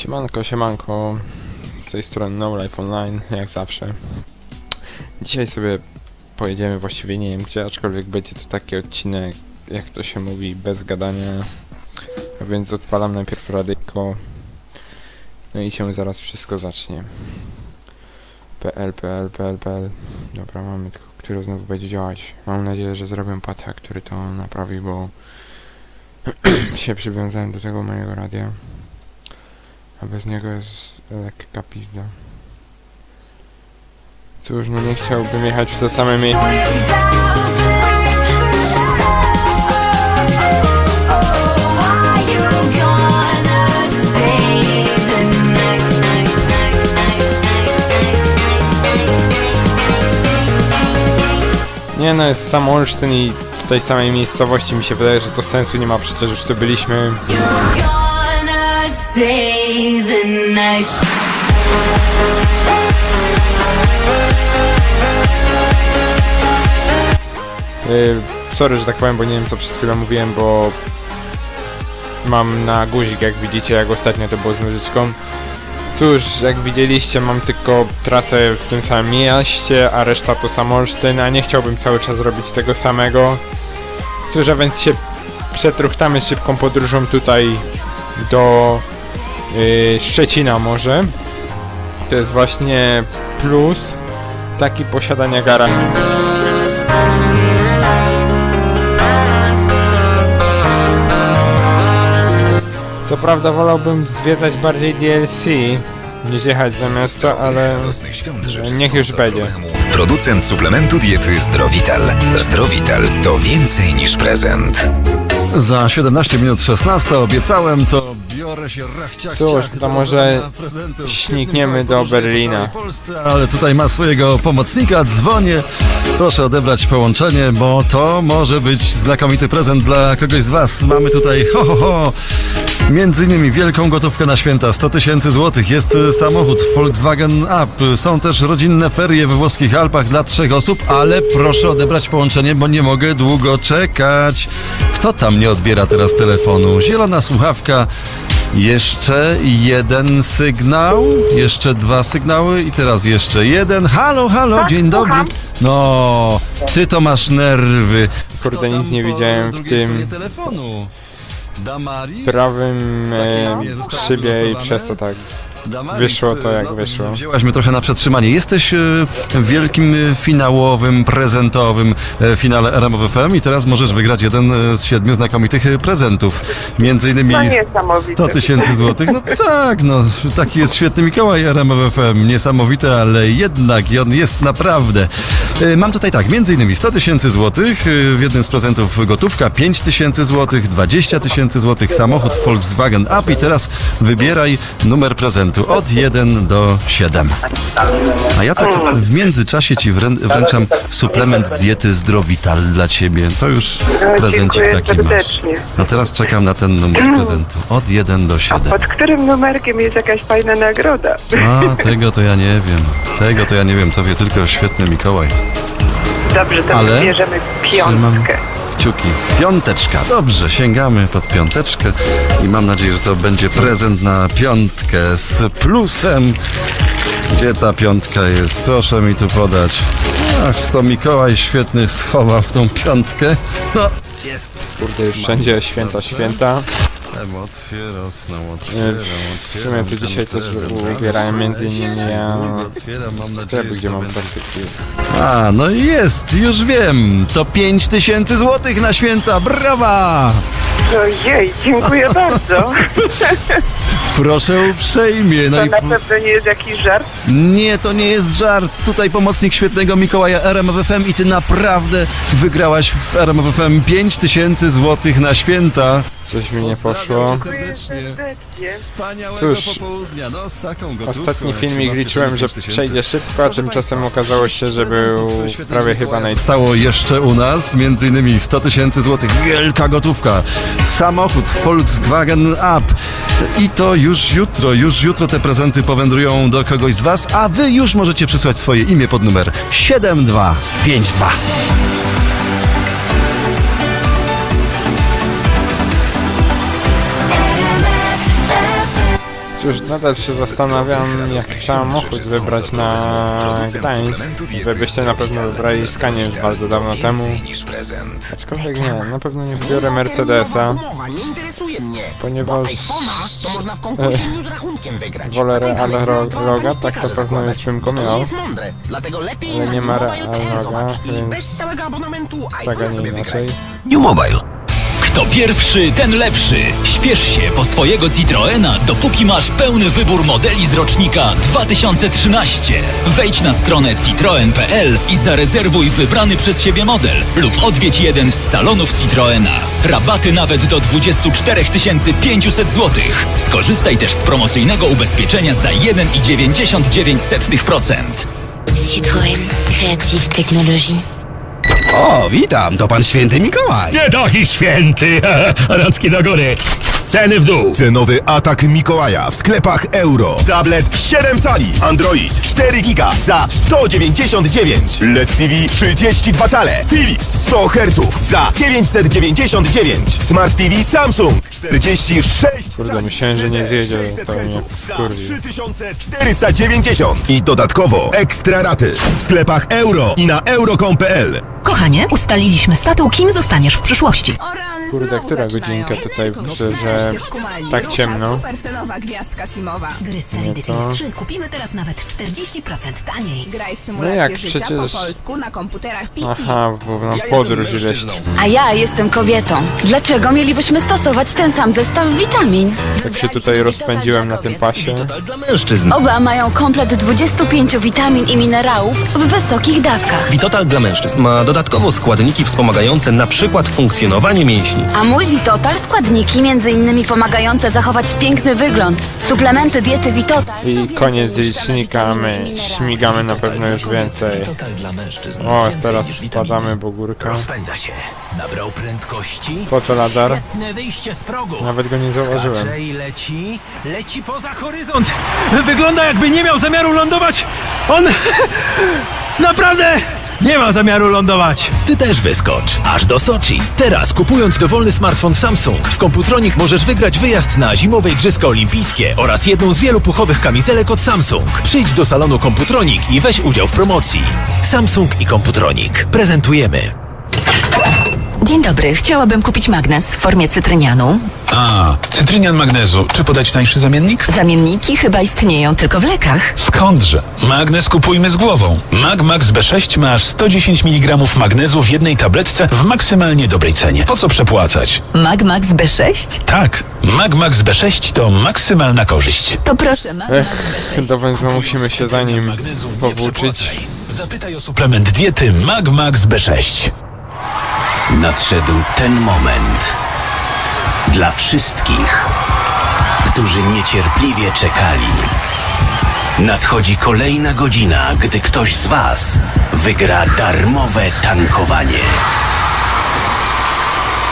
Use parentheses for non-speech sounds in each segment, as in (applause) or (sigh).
Siemanko, siemanko. Z tej strony No Life Online, jak zawsze. Dzisiaj sobie pojedziemy właściwie nie wiem gdzie, aczkolwiek będzie to taki odcinek, jak to się mówi, bez gadania. A więc odpalam najpierw radyjko. No i się zaraz wszystko zacznie. PL, PL, PL, PL. Dobra, mamy tylko, który znowu będzie działać. Mam nadzieję, że zrobię patcha, który to naprawi, bo (clears throat) się przywiązałem do tego mojego radia. A bez niego jest lekka pizda. Cóż, no nie chciałbym jechać w to same miejsce. Nie no, jest sam Olsztyn i w tej samej miejscowości mi się wydaje, że to sensu nie ma, przecież już tu byliśmy. Stay the night. Yy, sorry, że tak powiem, bo nie wiem co przed chwilą mówiłem, bo mam na guzik, jak widzicie, jak ostatnio to było z muzyczką. Cóż, jak widzieliście, mam tylko trasę w tym samym mieście, a reszta to sam Olsztyn, a nie chciałbym cały czas robić tego samego. Cóż, a więc się przetruchtamy szybką podróżą tutaj do yy, Szczecina może. To jest właśnie plus taki posiadania garażu. Co prawda wolałbym zwiedzać bardziej DLC niż jechać za miasto, ale niech już będzie. Producent suplementu diety Zdrowital. Zdrowital to więcej niż prezent. Za 17 minut 16 obiecałem, to biorę się rachciach Cóż, to może śmigniemy do Berlina. Polsce, ale tutaj ma swojego pomocnika, dzwonię. Proszę odebrać połączenie, bo to może być znakomity prezent dla kogoś z Was. Mamy tutaj ho ho ho. Między innymi wielką gotówkę na święta 100 tysięcy złotych. Jest y, samochód Volkswagen Up. Są też rodzinne ferie we włoskich Alpach dla trzech osób, ale proszę odebrać połączenie, bo nie mogę długo czekać. Kto tam nie odbiera teraz telefonu? Zielona słuchawka. Jeszcze jeden sygnał, jeszcze dwa sygnały i teraz jeszcze jeden. Halo, halo, dzień dobry. No, ty to masz nerwy. Kurde, nic nie widziałem w drugiej tym stronie telefonu. Damaris? prawym Takie e, imię zostało szybie i wylosowane? przez to tak. Damaris, wyszło to, jak no, wyszło. Wzięłaś mnie trochę na przetrzymanie. Jesteś w wielkim finałowym, prezentowym e, finale RMF FM i teraz możesz wygrać jeden e, z siedmiu znakomitych prezentów. Między innymi To niesamowite. 100 tysięcy złotych. No tak, no taki jest świetny Mikołaj RMF FM. Niesamowite, ale jednak i on jest naprawdę. Mam tutaj tak, między innymi 100 tysięcy złotych, w jednym z prezentów gotówka 5 tysięcy złotych, 20 tysięcy złotych, samochód Volkswagen Up i teraz wybieraj numer prezentu od 1 do 7. A ja tak w międzyczasie ci wrę wręczam suplement diety Zdrowital dla ciebie. To już prezencik taki masz. No teraz czekam na ten numer prezentu. Od 1 do 7. Pod którym numerkiem jest jakaś fajna nagroda? A, tego to ja nie wiem. Tego to ja nie wiem. To wie tylko świetny Mikołaj. Dobrze, to Ale bierzemy Trzymam piątkę. Kciuki. Piąteczka. Dobrze, sięgamy pod piąteczkę i mam nadzieję, że to będzie prezent na piątkę z plusem. Gdzie ta piątka jest? Proszę mi tu podać. Ach, to Mikołaj świetny schował tą piątkę. No, jest. Kurde, już wszędzie święta, święta. Emocje rosną, otwieram, W sumie otwieram to ten dzisiaj też prezent. ubierałem między innymi ja Otwieram, mam nadzieję, sklepy, że gdzie to mam będzie-. A, no i jest, już wiem. To 5 tysięcy złotych na święta, brawa! Ojej, dziękuję (laughs) bardzo. Proszę uprzejmie. No To i na pewno nie jest jakiś żart. nie, to nie jest żart. Tutaj pomocnik świetnego Mikołaja RMFFM i ty naprawdę wygrałaś w RMFFM 5 tysięcy złotych na święta. Coś mi nie poszło. serdecznie. Wspaniałego Cóż, popołudnia. No, z taką gotówką, Ostatni jak filmik liczyłem, że 5 tysięcy. przejdzie szybko, a tymczasem okazało się, że był prawie chyba naj... Stało jeszcze u nas, między innymi 100 tysięcy złotych, wielka gotówka, samochód Volkswagen Up. I to już jutro, już jutro te prezenty powędrują do kogoś z Was, a Wy już możecie przysłać swoje imię pod numer 7252. Cóż, nadal się zastanawiam, jaki samochód wybrać na Gdańsk. Wy byście na pewno wybrali Scania już bardzo dawno temu. niż prezent. Aczkolwiek nie, na pewno nie wybiorę Mercedesa, ponieważ wygrać. (laughs) wolę Real dalej Ro- to Loga, nie tak to pewno już bym go miał. Ale nie ma Real i więc- bez stałego abonamentu Tak, a nie inaczej. New Mobile. Kto pierwszy, ten lepszy. Śpiesz się po swojego Citroena, dopóki masz pełny wybór modeli z rocznika 2013. Wejdź na stronę citroen.pl i zarezerwuj wybrany przez siebie model lub odwiedź jeden z salonów Citroena. Rabaty nawet do 24 500 zł. Skorzystaj też z promocyjnego ubezpieczenia za 1,99%. Citroën, créative technologie. O, witam, to pan święty Mikołaj. Nie taki święty! (laughs) Rączki do góry! Ceny w dół! Cenowy atak Mikołaja w sklepach euro. Tablet 7 cali, Android 4 giga za 199. LED TV 32 cale, Philips 100 Hz za 999. Smart TV Samsung 46 Kurde, myślałem, że nie zjedzie, to mnie za wkurwi. 3490 i dodatkowo ekstra raty w sklepach euro i na euro.com.pl. Kochanie, ustaliliśmy z tatą, kim zostaniesz w przyszłości. Kurde, która godzinka tutaj widzę, że tak ciemno. Supercenowa gwiazdka Simowa. Gry z serii No The to- Sims 3 kupimy teraz nawet 40% taniej. Graj w No symulację jak, życia przecież- po polsku na komputerach PC. Aha, bo na podróż ileś. A ja jestem kobietą. Dlaczego mielibyśmy stosować ten sam zestaw witamin? Tak się tutaj rozpędziłem na tym pasie. Total dla mężczyzn. Oba mają komplet 25 witamin i minerałów w wysokich dawkach. Witotal dla mężczyzn ma dodatkowo składniki wspomagające na przykład funkcjonowanie mięśni. A mój Vitotal składniki m.in. pomagające zachować piękny wygląd. Suplementy diety Vitotal. I koniec licznika, my śmigamy na pewno już więcej. Total dla mężczyzn. O, teraz spadamy, bo górka. Rozpędza się. Nabrał prędkości. Po co ladar? Świetne wyjście z progu. Nawet go nie zauważyłem. Skacze i leci. Leci poza horyzont. Wygląda jakby nie miał zamiaru lądować. On (laughs) naprawdę nie ma zamiaru lądować. Ty też wyskocz, aż do Soczi. Teraz kupując dowolny smartfon Samsung w Komputronik możesz wygrać wyjazd na zimowe Igrzyska Olimpijskie oraz jedną z wielu puchowych kamizelek od Samsung. Przyjdź do salonu Komputronik i weź udział w promocji. Samsung i Komputronik. Prezentujemy. Dzień dobry, chciałabym kupić magnes w formie cytrynianu. A, cytrynian magnezu. Czy podać tańszy zamiennik? Zamienniki chyba istnieją tylko w lekach. Skądże? Magnes kupujmy z głową. Mag Max B6 ma aż 110 mg magnezu w jednej tabletce w maksymalnie dobrej cenie. Po co przepłacać? Mag Max B6? Tak, Mag Max B6 to maksymalna korzyść. To proszę, Mag Ech, do węzła musimy się za nim powłóczyć. Zapytaj o suplement diety Mag Max B6. Nadszedł ten moment. Dla wszystkich, którzy niecierpliwie czekali. Nadchodzi kolejna godzina, gdy ktoś z Was wygra darmowe tankowanie.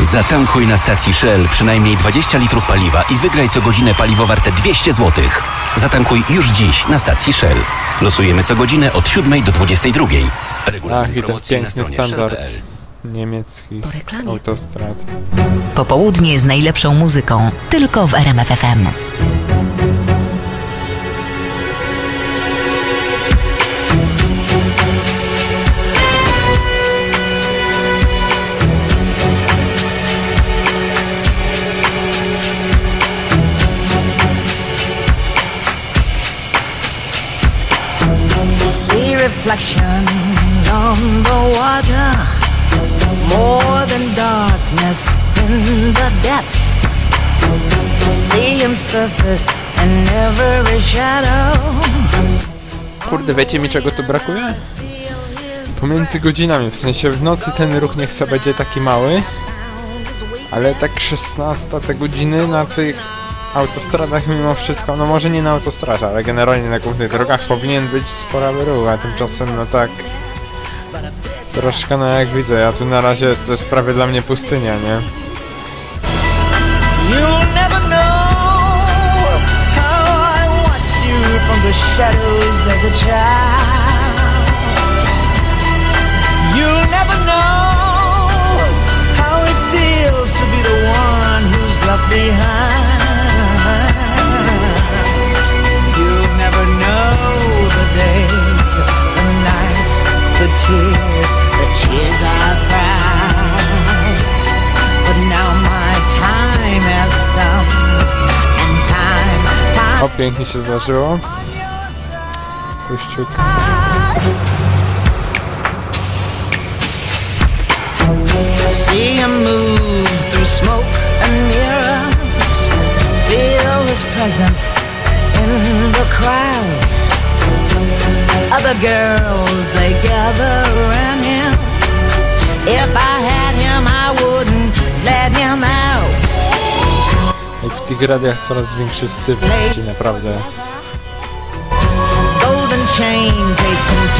Zatankuj na stacji Shell przynajmniej 20 litrów paliwa i wygraj co godzinę paliwo warte 200 zł. Zatankuj już dziś na stacji Shell. Losujemy co godzinę od 7 do 22. Regulamin Ach, i ten na piękny stronie standard shell.pl. niemieckich Po reklamie. autostrad. Popołudnie z najlepszą muzyką, tylko w RMFFM. See reflections on the water. More than darkness in the depths. See him surface shadow. Kurde, wiecie mi czego tu brakuje? Pomiędzy godzinami, w sensie w nocy ten ruch niech sobie będzie taki mały, ale tak 16 te godziny na tych autostradach mimo wszystko, no może nie na autostradach, ale generalnie na głównych drogach powinien być spory ruch, a tymczasem no tak troszkę no jak widzę, ja tu na razie to jest prawie dla mnie pustynia, nie? Shadows as a child. Pięknie się zdarzyło. Puściut. See him move through smoke and mirrors. Feel his presence in the crowd. Other girls, they gather around him. If I had him, I wouldn't let him out. W tych radiach coraz większy syf, gdzie naprawdę. Golden chain, take him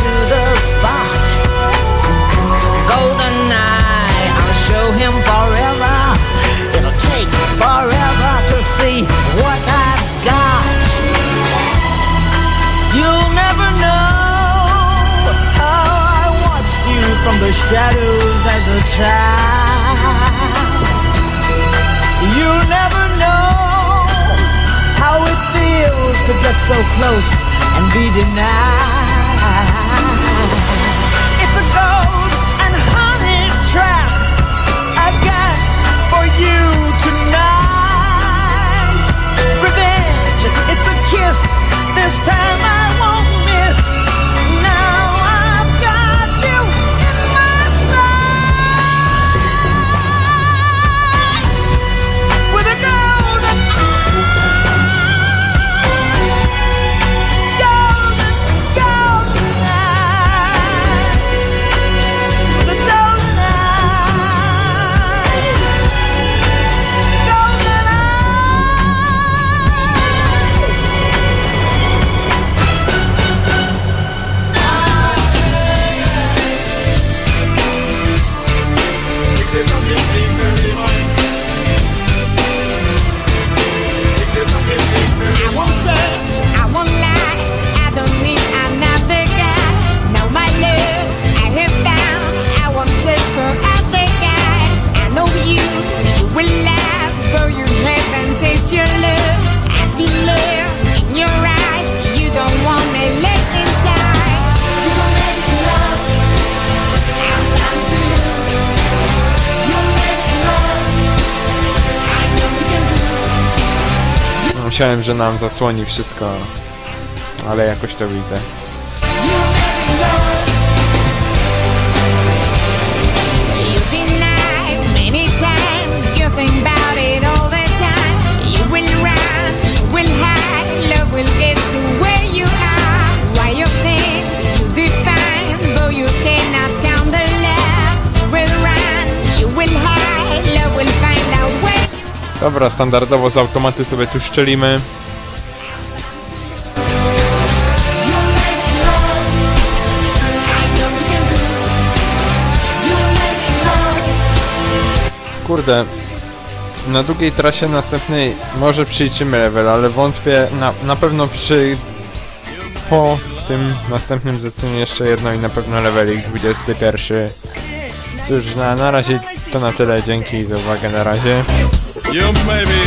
so close and be denied. Myślałem, że nam zasłoni wszystko, ale jakoś to widzę. Dobra, standardowo z automatu sobie tu szczelimy. Kurde, na długiej trasie następnej może przyliczymy level, ale wątpię, na, na pewno przy po tym następnym zleceniu jeszcze jedno i na pewno levelik 21. Cóż, na, na razie to na tyle, dzięki za uwagę, na razie. You may be.